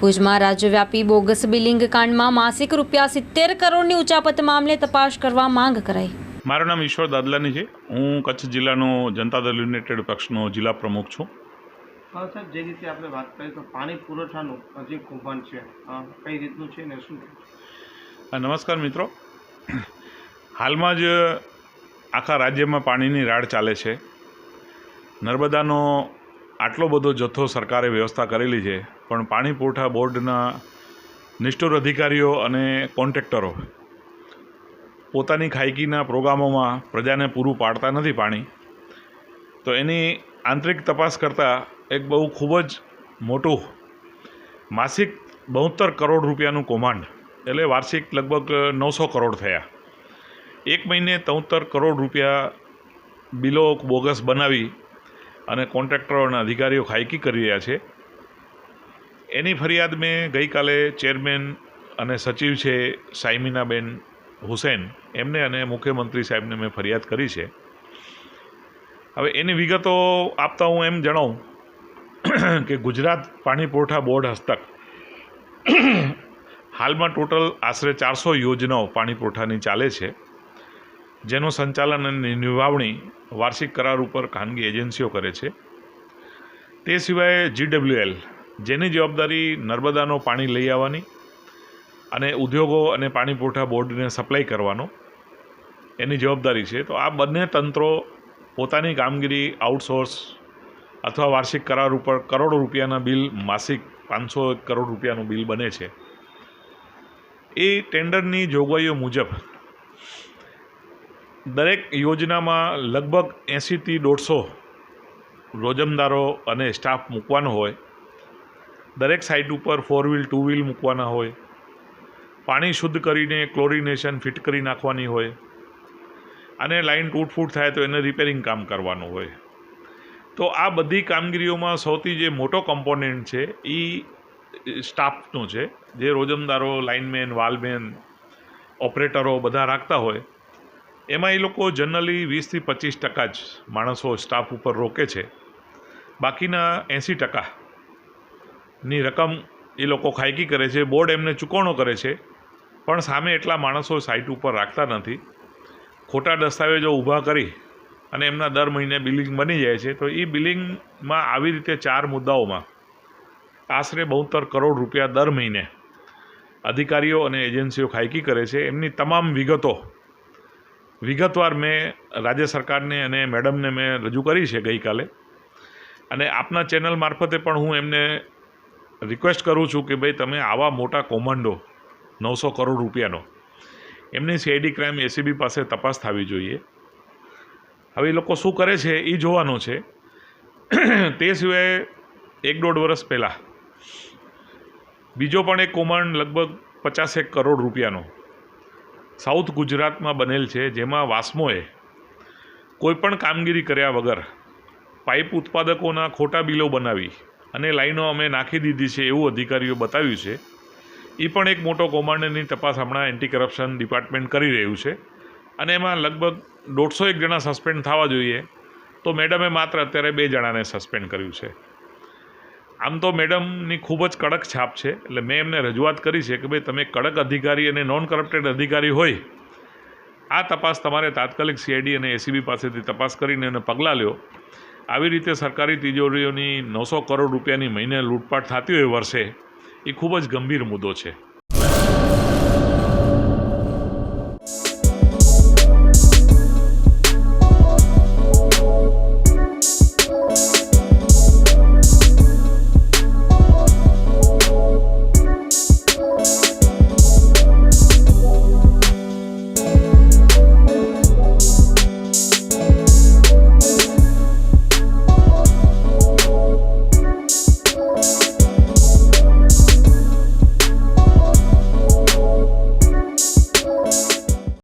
ભુજમાં રાજ્યવ્યાપી bogus billing કાંડમાં માસિક રૂપિયા સિત્તેર કરોડની ઉચાપત મામલે તપાસ કરવા માંગ કરાઈ. મારું નામ ઈશ્વર દાદલાની છે. હું કચ્છ જિલ્લાનો જનતા દળ યુનાઇટેડ પક્ષનો જિલ્લા પ્રમુખ છું. હા સાહેબ જે રીતે આપણે વાત કરીએ તો પાણી પુરવઠાનું જે કૌભાંડ છે. કઈ રીતનું છે ને શું? છે નમસ્કાર મિત્રો. હાલમાં જ આખા રાજ્યમાં પાણીની રાડ ચાલે છે. નર્મદાનો આટલો બધો જથ્થો સરકારે વ્યવસ્થા કરેલી છે. પણ પાણી પુરવઠા બોર્ડના નિષ્ઠુર અધિકારીઓ અને કોન્ટ્રાક્ટરો પોતાની ખાયકીના પ્રોગ્રામોમાં પ્રજાને પૂરું પાડતા નથી પાણી. તો એની આંતરિક તપાસ કરતાં એક બહુ ખૂબ જ મોટું માસિક બહોત્તર કરોડ રૂપિયાનું કૌભાંડ, એટલે વાર્ષિક લગભગ નવસો કરોડ થયા. એક મહિને તોતેર કરોડ રૂપિયા બિલો બોગસ બનાવી અને કોન્ટ્રાક્ટરો અને અધિકારીઓ ખાયકી કરી રહ્યા છે. એની ફરિયાદ મેં ગઈકાલે ચેરમેન અને સચિવ છે સાયમીનાબેન હુસેન, એમને અને મુખ્યમંત્રી સાહેબને મેં ફરિયાદ કરી છે. હવે એની વિગતો આપતા હું એમ જણાવું કે ગુજરાત પાણી પુરવઠા બોર્ડ હસ્તક હાલમાં ટોટલ આશરે ચારસો યોજનાઓ પાણી પુરવઠાની ચાલે છે, જેનું સંચાલન અને નિભાવણી વાર્ષિક કરાર ઉપર ખાનગી એજન્સીઓ કરે છે. તે સિવાય જીડબ્લ્યુએલ જેની જવાબદારી નર્મદાનો પાણી લઈ આવવાની અને ઉદ્યોગો અને પાણી પુરવઠા બોર્ડને સપ્લાય કરવાનો. એની જવાબદારી છે. તો આ બંને તંત્રો પોતાની કામગીરી આઉટસોર્સ અથવા વાર્ષિક કરાર ઉપર કરોડો રૂપિયાના બિલ, માસિક પાંચસો કરોડ રૂપિયાનું બિલ બને છે. એ ટેન્ડરની જોગવાઈઓ મુજબ દરેક યોજનામાં લગભગ એંશીથી દોઢસો રોજમદારો અને સ્ટાફ મૂકવાનો હોય. દરેક સાઇટ ઉપર ફોર વ્હીલ ટુ વ્હીલ મૂકવાના હોય. પાણી શુદ્ધ કરીને ક્લોરિનેશન ફિટ કરી નાખવાની હોય. અને લાઈન તૂટફૂટ થાય તો એને રિપેરિંગ કામ કરવાનું હોય. તો આ બધી કામગીરીઓમાં સૌથી જે મોટો કમ્પોનન્ટ છે, એ સ્ટાફનો છે. જે રોજમદારો લાઇનમેન વાલમેન ઓપરેટરો બધા રાખતા હોય, એમાં એ લોકો જનરલી વીસથી પચીસ ટકા જ માણસો સ્ટાફ ઉપર રોકે છે. બાકીના એંસી ટકાની રકમ એ લોકો ખાયકી કરે છે, બોર્ડ એમને ચૂકવણો કરે છે, પણ સામે એટલા માણસો સાઇટ ઉપર રાખતા નથી. ખોટા દસ્તાવેજો ઊભા કરી અને એમના દર મહિને બિલિંગ બની જાય છે, તો એ બિલિંગમાં આવી રીતે ચાર મુદ્દાઓમાં આશરે બહુતર કરોડ રૂપિયા દર મહિને અધિકારીઓ અને એજન્સીઓ ખાયકી કરે છે. એમની તમામ વિગતો વિગતવાર મેં રાજ્ય સરકારને અને મેડમને મેં રજૂ કરી છે ગઈકાલે. અને આપના ચેનલ મારફતે પણ હું એમને રિક્વેસ્ટ કરું છું કે ભાઈ તમે આવા મોટા કોમંડો, નવસો કરોડ રૂપિયાનો, એમની સીઆઈડી ક્રાઇમ એસીબી પાસે તપાસ થવી જોઈએ. હવે એ લોકો શું કરે છે એ જોવાનું છે. તે સિવાય એક દોઢ વર્ષ પહેલાં બીજો પણ એક કૌમાંડ લગભગ પચાસેક કરોડ રૂપિયાનો સાઉથ ગુજરાતમાં બનેલ છે, જેમાં વાસ્મોએ કોઈપણ કામગીરી કર્યા વગર પાઇપ ઉત્પાદકોના ખોટા બિલો બનાવી અને લાઈનો અમે નાખી દીધી છે એવું અધિકારીઓ બતાવ્યું છે. એ પણ એક મોટો કૌભાંડની તપાસ હમણાં એન્ટી કરપ્શન ડિપાર્ટમેન્ટ કરી રહ્યું છે. અને એમાં લગભગ દોઢસો એક જણા સસ્પેન્ડ થવા જોઈએ. તો મેડમે માત્ર અત્યારે બે જણાને સસ્પેન્ડ કર્યું છે. આમ તો મેડમની ખૂબ જ કડક છાપ છે. એટલે મેં એમને રજૂઆત કરી છે કે ભાઈ, તમે કડક અધિકારી અને નોન કરપ્ટેડ અધિકારી હોય. આ તપાસ તમારે તાત્કાલિક સીઆઈડી અને એસીબી પાસેથી તપાસ કરીને એને પગલાં લ્યો. આવી રીતે સરકારી તિજોરીઓની નવસો કરોડ રૂપિયાની મહિને લૂંટપાટ થતી હોય વર્ષે, એ ખૂબ જ ગંભીર મુદ્દો છે.